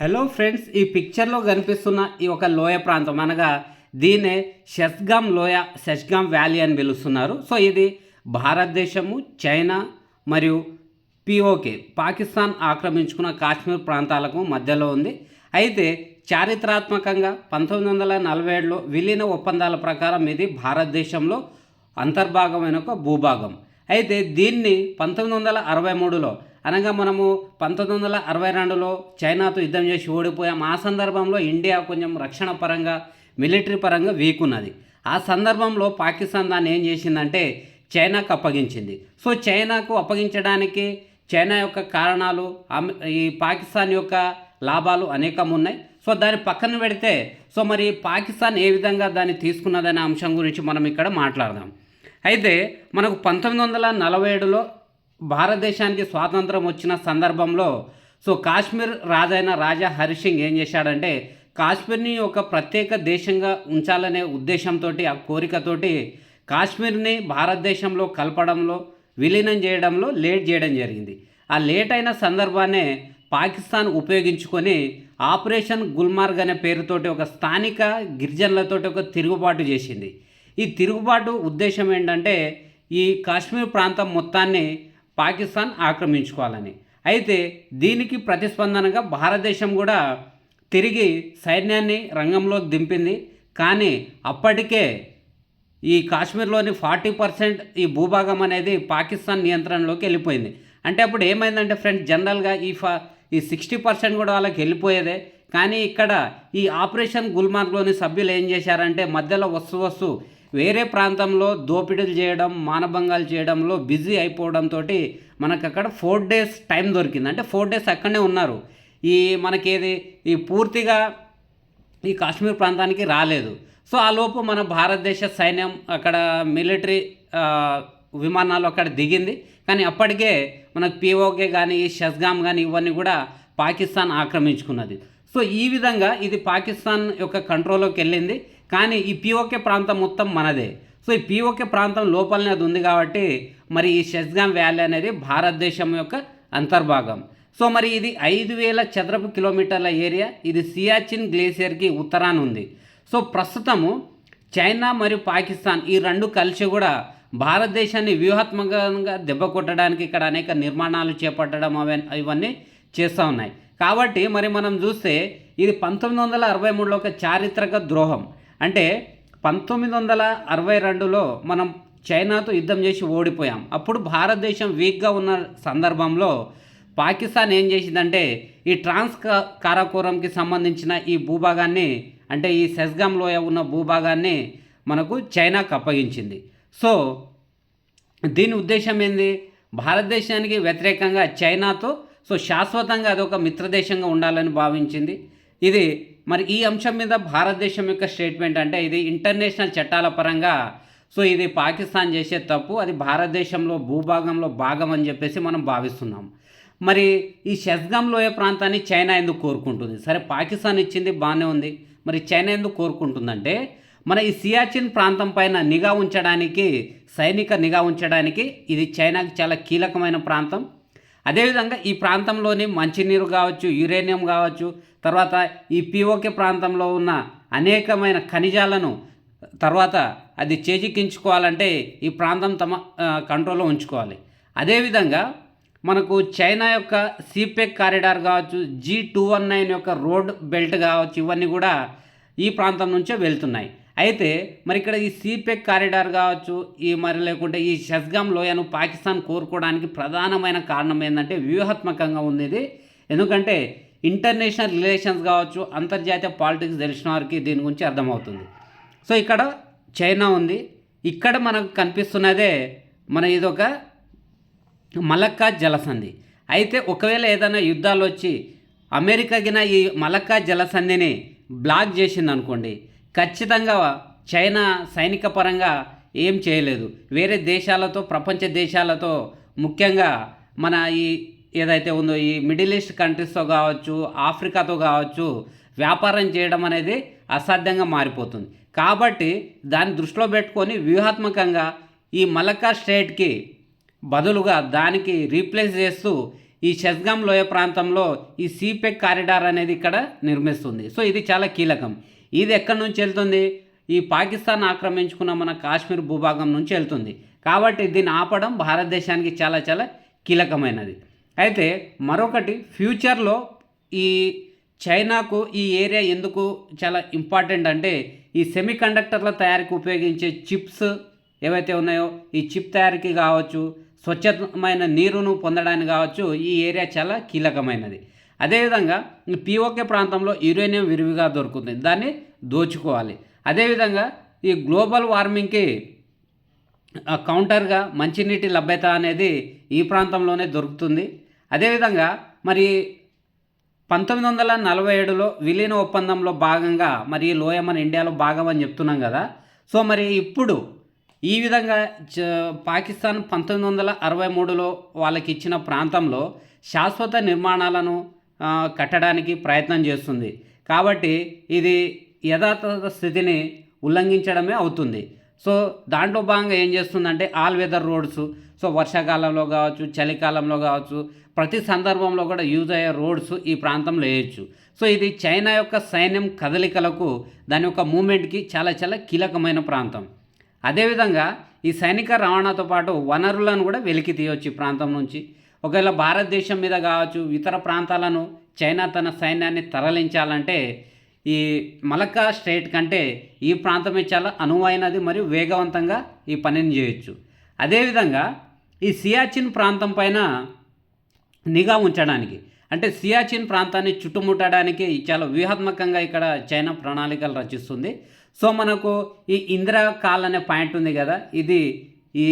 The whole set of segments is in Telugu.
హలో ఫ్రెండ్స్ ఈ పిక్చర్లో కనిపిస్తున్న ఈ ఒక లోయ ప్రాంతం అనగా దీనే షెస్గామ్ లోయ షెస్గామ్ వ్యాలీ అని పిలుస్తున్నారు. సో ఇది భారతదేశము చైనా మరియు పిఓకే పాకిస్తాన్ ఆక్రమించుకున్న కాశ్మీర్ ప్రాంతాలకు మధ్యలో ఉంది. అయితే చారిత్రాత్మకంగా పంతొమ్మిది వందల నలభై ఏడులో విలీన ఒప్పందాల ప్రకారం ఇది భారతదేశంలో అంతర్భాగమైన ఒక భూభాగం. అయితే దీన్ని పంతొమ్మిది వందల అరవై మూడులో అనగా మనము పంతొమ్మిది వందల అరవై రెండులో చైనాతో యుద్ధం చేసి ఓడిపోయాం ఆ సందర్భంలో ఇండియా కొంచెం రక్షణ పరంగా మిలిటరీ పరంగా వీక్ ఉన్నది ఆ సందర్భంలో పాకిస్తాన్ దాన్ని ఏం చేసిందంటే చైనాకు అప్పగించింది. సో చైనాకు అప్పగించడానికి చైనా యొక్క కారణాలు ఈ పాకిస్తాన్ యొక్క లాభాలు అనేకం ఉన్నాయి సో దాన్ని పక్కన పెడితే సో మరి పాకిస్తాన్ ఏ విధంగా దాన్ని తీసుకున్నదనే అంశం గురించి మనం ఇక్కడ మాట్లాడదాం. అయితే మనకు పంతొమ్మిది వందల నలభై ఏడులో భారతదేశానికి స్వాతంత్రం వచ్చిన సందర్భంలో సో కాశ్మీర్ రాజైన రాజా హరిసింగ్ ఏం చేశాడంటే కాశ్మీర్ని ఒక ప్రత్యేక దేశంగా ఉంచాలనే ఉద్దేశంతో ఆ కోరికతోటి కాశ్మీర్ని భారతదేశంలో కలపడంలో విలీనం చేయడంలో లేట్ చేయడం జరిగింది. ఆ లేట్ అయిన సందర్భాన్నే పాకిస్తాన్ ఉపయోగించుకొని ఆపరేషన్ గుల్మార్గ్ అనే పేరుతోటి ఒక స్థానిక గిరిజనులతోటి ఒక తిరుగుబాటు చేసింది. ఈ తిరుగుబాటు ఉద్దేశం ఏంటంటే ఈ కాశ్మీర్ ప్రాంతం మొత్తాన్ని పాకిస్తాన్ ఆక్రమించుకోవాలని. అయితే దీనికి ప్రతిస్పందనగా భారతదేశం కూడా తిరిగి సైన్యాన్ని రంగంలో దింపింది. కానీ అప్పటికే ఈ కాశ్మీర్లోని ఫార్టీ పర్సెంట్ ఈ భూభాగం అనేది పాకిస్తాన్ నియంత్రణలోకి వెళ్ళిపోయింది. అంటే అప్పుడు ఏమైందంటే ఫ్రెండ్స్ జనరల్గా ఈ ఫా ఈ సిక్స్టీ పర్సెంట్ కూడా వాళ్ళకి వెళ్ళిపోయేదే. కానీ ఇక్కడ ఈ ఆపరేషన్ గుల్మార్గ్లోని సభ్యులు ఏం చేశారంటే మధ్యలో వస్తూ వస్తూ వేరే ప్రాంతంలో దోపిడీలు చేయడం మానభంగాలు చేయడంలో బిజీ అయిపోవడంతో మనకు అక్కడ ఫోర్ డేస్ టైం దొరికింది. అంటే ఫోర్ డేస్ అక్కడనే ఉన్నారు. ఈ మనకేది? ఈ పూర్తిగా ఈ కాశ్మీర్ ప్రాంతానికి రాలేదు. సో ఆ లోపు మన భారతదేశ సైన్యం అక్కడ మిలిటరీ విమానాలు అక్కడ దిగింది. కానీ అప్పటికే మనకు పిఓకే కానీ షస్గామ్ కానీ ఇవన్నీ కూడా పాకిస్తాన్ ఆక్రమించుకున్నది. సో ఈ విధంగా ఇది పాకిస్తాన్ యొక్క కంట్రోల్లోకి వెళ్ళింది. కానీ ఈ పీఓకే ప్రాంతం మొత్తం మనదే. సో ఈ పీఓకే ప్రాంతం లోపలనే అది ఉంది కాబట్టి మరి ఈ షస్గామ్ వ్యాలీ అనేది భారతదేశం యొక్క అంతర్భాగం. సో మరి ఇది ఐదు వేల చదరపు కిలోమీటర్ల ఏరియా. ఇది సియాచిన్ గ్లేసియర్కి ఉత్తరాన ఉంది. సో ప్రస్తుతము చైనా మరియు పాకిస్తాన్ ఈ రెండు కలిసి కూడా భారతదేశాన్ని వ్యూహాత్మకంగా దెబ్బ కొట్టడానికి ఇక్కడ అనేక నిర్మాణాలు చేపట్టడం అవన్నీ ఇవన్నీ చేస్తూ ఉన్నాయి. కాబట్టి మరి మనం చూస్తే ఇది పంతొమ్మిది వందల అరవై మూడులో ఒక చారిత్రక ద్రోహం. అంటే పంతొమ్మిది వందల అరవై రెండులో మనం చైనాతో యుద్ధం చేసి ఓడిపోయాం. అప్పుడు భారతదేశం వీక్గా ఉన్న సందర్భంలో పాకిస్తాన్ ఏం చేసిందంటే ఈ ట్రాన్స్ కారాకోరంకి సంబంధించిన ఈ భూభాగాన్ని అంటే ఈ సెస్గామ్ లోయ ఉన్న భూభాగాన్ని మనకు చైనాకు అప్పగించింది. సో దీని ఉద్దేశం ఏంది? భారతదేశానికి వ్యతిరేకంగా చైనాతో సో శాశ్వతంగా అదొక మిత్రదేశంగా ఉండాలని భావించింది. ఇది మరి ఈ అంశం మీద భారతదేశం యొక్క స్టేట్మెంట్ అంటే ఇది ఇంటర్నేషనల్ చట్టాల పరంగా సో ఇది పాకిస్తాన్ చేసే తప్పు అది భారతదేశంలో భూభాగంలో భాగం అని చెప్పేసి మనం భావిస్తున్నాం. మరి ఈ షెస్గామ్ లోయ ప్రాంతాన్ని చైనా ఎందుకు కోరుకుంటుంది? సరే పాకిస్తాన్ ఇచ్చింది బాగానే ఉంది. మరి చైనా ఎందుకు కోరుకుంటుందంటే మన ఈ సియాచిన్ ప్రాంతం పైన నిఘా ఉంచడానికి సైనిక నిఘా ఉంచడానికి ఇది చైనాకి చాలా కీలకమైన ప్రాంతం. అదేవిధంగా ఈ ప్రాంతంలోని మంచినీరు కావచ్చు యురేనియం కావచ్చు తర్వాత ఈ పిఓకే ప్రాంతంలో ఉన్న అనేకమైన ఖనిజాలను తర్వాత అది చేజిక్కించుకోవాలంటే ఈ ప్రాంతం తమ కంట్రోల్లో ఉంచుకోవాలి. అదేవిధంగా మనకు చైనా యొక్క సిపెక్ కారిడార్ కావచ్చు జీ టూ వన్ నైన్ యొక్క రోడ్ బెల్ట్ కావచ్చు ఇవన్నీ కూడా ఈ ప్రాంతం నుంచే వెళ్తున్నాయి. అయితే మరి ఇక్కడ ఈ సిపెక్ కారిడార్ కావచ్చు ఈ మరి లేకుంటే ఈ షస్గామ్ లోయను పాకిస్తాన్ కోరుకోవడానికి ప్రధానమైన కారణం ఏంటంటే వ్యూహాత్మకంగా ఉంది ఇది. ఎందుకంటే ఇంటర్నేషనల్ రిలేషన్స్ కావచ్చు అంతర్జాతీయ పాలిటిక్స్ తెలిసిన వారికి దీని గురించి అర్థమవుతుంది. సో ఇక్కడ చైనా ఉంది. ఇక్కడ మనకు కనిపిస్తున్నదే మన ఇదొక మలక్కా జలసంధి. అయితే ఒకవేళ ఏదైనా యుద్ధాలు వచ్చి అమెరికాకిన ఈ మలక్కా జలసంధిని బ్లాక్ చేసింది అనుకోండి ఖచ్చితంగా చైనా సైనిక పరంగా ఏం చేయలేదు. వేరే దేశాలతో ప్రపంచ దేశాలతో ముఖ్యంగా మన ఈ ఏదైతే ఉందో ఈ మిడిల్ ఈస్ట్ కంట్రీస్తో కావచ్చు ఆఫ్రికాతో కావచ్చు వ్యాపారం చేయడం అనేది అసాధ్యంగా మారిపోతుంది. కాబట్టి దాన్ని దృష్టిలో పెట్టుకొని వ్యూహాత్మకంగా ఈ మలక్కా స్టేట్కి బదులుగా దానికి రీప్లేస్ చేస్తూ ఈ షెస్గామ్ లోయ ప్రాంతంలో ఈ సీపెక్ కారిడార్ అనేది ఇక్కడ నిర్మిస్తుంది. సో ఇది చాలా కీలకం. ఇది ఎక్కడి నుంచి వెళ్తుంది? ఈ పాకిస్తాన్ ఆక్రమించుకున్న మన కాశ్మీర్ భూభాగం నుంచి వెళ్తుంది. కాబట్టి దీన్ని ఆపడం భారతదేశానికి చాలా చాలా కీలకమైనది. అయితే మరొకటి ఫ్యూచర్లో ఈ చైనాకు ఈ ఏరియా ఎందుకు చాలా ఇంపార్టెంట్ అంటే ఈ సెమీ కండక్టర్ల తయారీకి ఉపయోగించే చిప్స్ ఏవైతే ఉన్నాయో ఈ చిప్ తయారీకి కావచ్చు స్వచ్ఛమైన నీరును పొందడానికి కావచ్చు ఈ ఏరియా చాలా కీలకమైనది. అదేవిధంగా పిఓకే ప్రాంతంలో యురేనియం విరివిగా దొరుకుతుంది. దాన్ని దోచుకోవాలి. అదేవిధంగా ఈ గ్లోబల్ వార్మింగ్కి ఆ కౌంటర్గా మంచినీటి లభ్యత అనేది ఈ ప్రాంతంలోనే దొరుకుతుంది. అదేవిధంగా మరి పంతొమ్మిది వందల నలభై ఏడులో విలీన ఒప్పందంలో భాగంగా మరి లోయ మన ఇండియాలో భాగం అని చెప్తున్నాం కదా. సో మరి ఇప్పుడు ఈ విధంగా చ పాకిస్తాన్ పంతొమ్మిది వందల అరవై మూడులో వాళ్ళకి ఇచ్చిన ప్రాంతంలో శాశ్వత నిర్మాణాలను కట్టడానికి ప్రయత్నం చేస్తుంది. కాబట్టి ఇది యథాతథ స్థితిని ఉల్లంఘించడమే అవుతుంది. సో దాంట్లో భాగంగా ఏం చేస్తుందంటే ఆల్ వెదర్ రోడ్స్ సో వర్షాకాలంలో కావచ్చు చలికాలంలో కావచ్చు ప్రతి సందర్భంలో కూడా యూజ్ అయ్యే రోడ్స్ ఈ ప్రాంతంలో వేయచ్చు. సో ఇది చైనా యొక్క సైన్యం కదలికలకు దాని యొక్క మూమెంట్కి చాలా చాలా కీలకమైన ప్రాంతం. అదేవిధంగా ఈ సైనిక రవాణాతో పాటు వనరులను కూడా వెలికి తీయవచ్చు ఈ ప్రాంతం నుంచి. ఒకవేళ భారతదేశం మీద కావచ్చు ఇతర ప్రాంతాలను చైనా తన సైన్యాన్ని తరలించాలంటే ఈ మలక్కా స్టేట్ కంటే ఈ ప్రాంతమే చాలా అనువైనది మరియు వేగవంతంగా ఈ పనిని చేయొచ్చు. అదేవిధంగా ఈ సియాచిన్ ప్రాంతం పైన నిఘా ఉంచడానికి అంటే సియాచిన్ ప్రాంతాన్ని చుట్టుముట్టడానికి చాలా వ్యూహాత్మకంగా ఇక్కడ చైనా ప్రణాళికలు రచిస్తుంది. సో మనకు ఈ ఇందిరా కాల్ అనే పాయింట్ ఉంది కదా ఇది ఈ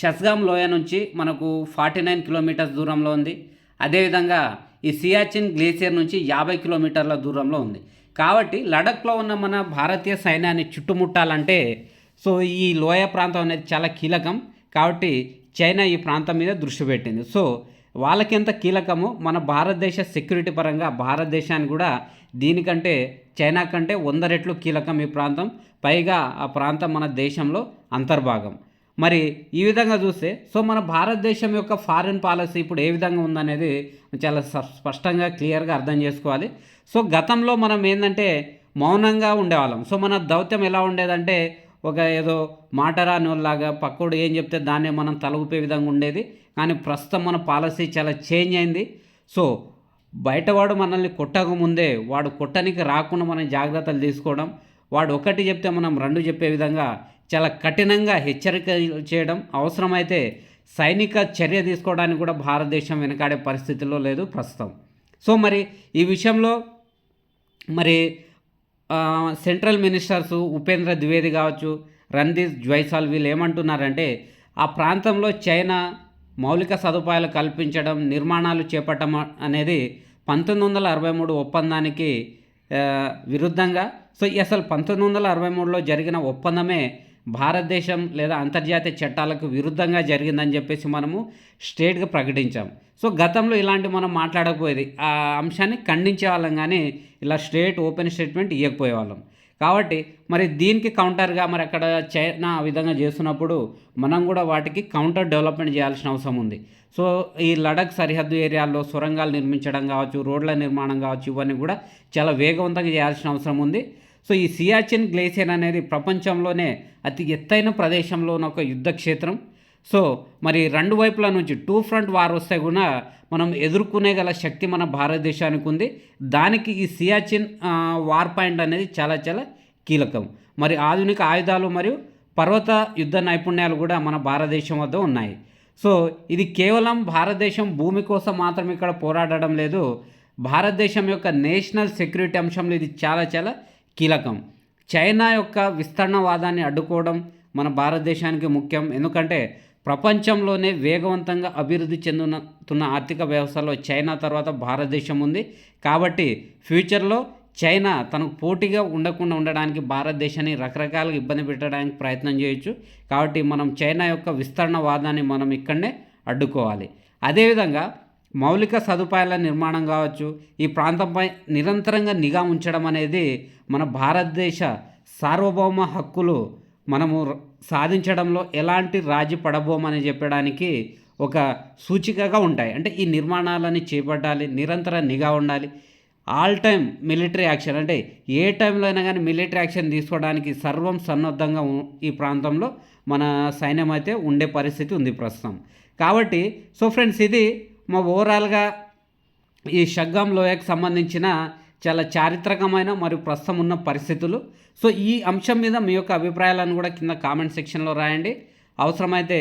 షస్గామ్ లోయ నుంచి మనకు ఫార్టీ నైన్ కిలోమీటర్స్ దూరంలో ఉంది. అదేవిధంగా ఈ సియాచిన్ గ్లేసియర్ నుంచి యాభై కిలోమీటర్ల దూరంలో ఉంది. కాబట్టి లడఖ్లో ఉన్న మన భారతీయ సైన్యాన్ని చుట్టుముట్టాలంటే సో ఈ లోయ ప్రాంతం అనేది చాలా కీలకం. కాబట్టి చైనా ఈ ప్రాంతం మీద దృష్టి పెట్టింది. సో వాళ్ళకి ఎంత కీలకమో మన భారతదేశ సెక్యూరిటీ పరంగా భారతదేశాన్ని కూడా దీనికంటే చైనా కంటే వంద రెట్లు కీలకం ఈ ప్రాంతం. పైగా ఆ ప్రాంతం మన దేశంలో అంతర్భాగం. మరి ఈ విధంగా చూస్తే సో మన భారతదేశం యొక్క ఫారిన్ పాలసీ ఇప్పుడు ఏ విధంగా ఉందనేది చాలా స- స్పష్టంగా క్లియర్గా అర్థం చేసుకోవాలి. సో గతంలో మనం ఏంటంటే మౌనంగా ఉండేవాళ్ళం. సో మన దౌత్యం ఎలా ఉండేదంటే ఒక ఏదో మాటరానిలాగా పక్కోడు ఏం చెప్తే దాన్నే మనం తలగుపే విధంగా ఉండేది. కానీ ప్రస్తుతం మన పాలసీ చాలా చేంజ్ అయింది. సో బయటవాడు మనల్ని కొట్టకముందే వాడు కొట్టనికి రాకుండా మనం జాగ్రత్తలు తీసుకోవడం వాడు ఒకటి చెప్తే మనం రెండు చెప్పే విధంగా చాలా కఠినంగా హెచ్చరిక చేయడం అవసరమైతే సైనిక చర్య తీసుకోవడానికి కూడా భారతదేశం వెనకాడే పరిస్థితిలో లేదు ప్రస్తుతం. సో మరి ఈ విషయంలో మరి సెంట్రల్ మినిస్టర్స్ ఉపేంద్ర ద్వివేది కావచ్చు రణదీప్ జైసాల్ వీళ్ళు ఏమంటున్నారంటే ఆ ప్రాంతంలో చైనా మౌలిక సదుపాయాలు కల్పించడం నిర్మాణాలు చేపట్టడం అనేది పంతొమ్మిది వందల అరవై మూడు ఒప్పందానికి విరుద్ధంగా. సో అసలు పంతొమ్మిది వందల అరవై మూడులో జరిగిన ఒప్పందమే భారతదేశం లేదా అంతర్జాతీయ చట్టాలకు విరుద్ధంగా జరిగిందని చెప్పేసి మనము స్టేట్గా ప్రకటించాం. సో గతంలో ఇలాంటి మనం మాట్లాడకపోయేది. ఆ అంశాన్ని ఖండించే వాళ్ళం కానీ ఇలా స్టేట్ ఓపెన్ స్టేట్మెంట్ ఇవ్వకపోయేవాళ్ళం కాబట్టి మరి దీనికి కౌంటర్గా మరి అక్కడ చైనా ఆ విధంగా చేస్తున్నప్పుడు మనం కూడా వాటికి కౌంటర్ డెవలప్మెంట్ చేయాల్సిన అవసరం ఉంది. సో ఈ లడఖ్ సరిహద్దు ఏరియాల్లో సొరంగాలు నిర్మించడం కావచ్చు రోడ్ల నిర్మాణం కావచ్చు ఇవన్నీ కూడా చాలా వేగవంతంగా చేయాల్సిన అవసరం ఉంది. సో ఈ సియాచిన్ గ్లేసియర్ అనేది ప్రపంచంలోనే అతి ఎత్తైన ప్రదేశంలో ఉన్న ఒక యుద్ధ క్షేత్రం సో మరి రెండు వైపుల నుంచి టూ ఫ్రంట్ వార్ వస్తే కూడా మనం ఎదుర్కొనే గల శక్తి మన భారతదేశానికి ఉంది. దానికి ఈ సియాచిన్ వార్ పాయింట్ అనేది చాలా చాలా కీలకం. మరి ఆధునిక ఆయుధాలు మరియు పర్వత యుద్ధ నైపుణ్యాలు కూడా మన భారతదేశం వద్ద ఉన్నాయి. సో ఇది కేవలం భారతదేశం భూమి కోసం మాత్రం ఇక్కడ పోరాడడం లేదు. భారతదేశం యొక్క నేషనల్ సెక్యూరిటీ అంశంలో ఇది చాలా చాలా కీలకం. చైనా యొక్క విస్తరణవాదాన్ని అడ్డుకోవడం మన భారతదేశానికి ముఖ్యం. ఎందుకంటే ప్రపంచంలోనే వేగవంతంగా అభివృద్ధి చెందుతున్న ఆర్థిక వ్యవస్థలో చైనా తర్వాత భారతదేశం ఉంది. కాబట్టి ఫ్యూచర్లో చైనా తనకు పోటీగా ఉండకుండా ఉండడానికి భారతదేశాన్ని రకరకాలుగా ఇబ్బంది పెట్టడానికి ప్రయత్నం చేయొచ్చు. కాబట్టి మనం చైనా యొక్క విస్తరణ వాదాన్ని మనం ఇక్కడనే అడ్డుకోవాలి. అదేవిధంగా మౌలిక సదుపాయాల నిర్మాణం కావచ్చు ఈ ప్రాంతంపై నిరంతరంగా నిఘా ఉంచడం అనేది మన భారతదేశ సార్వభౌమ హక్కులు మనము సాధించడంలో ఎలాంటి రాజీ పడబోమని చెప్పడానికి ఒక సూచికగా ఉంటాయి. అంటే ఈ నిర్మాణాలని చేపట్టాలి నిరంతర నిఘా ఉండాలి. ఆల్ టైం మిలిటరీ యాక్షన్ అంటే ఏ టైంలో అయినా కానీ మిలిటరీ యాక్షన్ తీసుకోవడానికి సర్వం సన్నద్ధంగా ఈ ప్రాంతంలో మన సైన్యం అయితే ఉండే పరిస్థితి ఉంది ప్రస్తుతం. కాబట్టి సో ఫ్రెండ్స్ ఇది మా ఓవరాల్గా ఈ షగ్గాం లోయకు సంబంధించిన చాలా చారిత్రకమైన మరియు ప్రస్తుతం ఉన్న పరిస్థితులు. సో ఈ అంశం మీద మీ యొక్క అభిప్రాయాలను కూడా కింద కామెంట్ సెక్షన్లో రాయండి. అవసరమైతే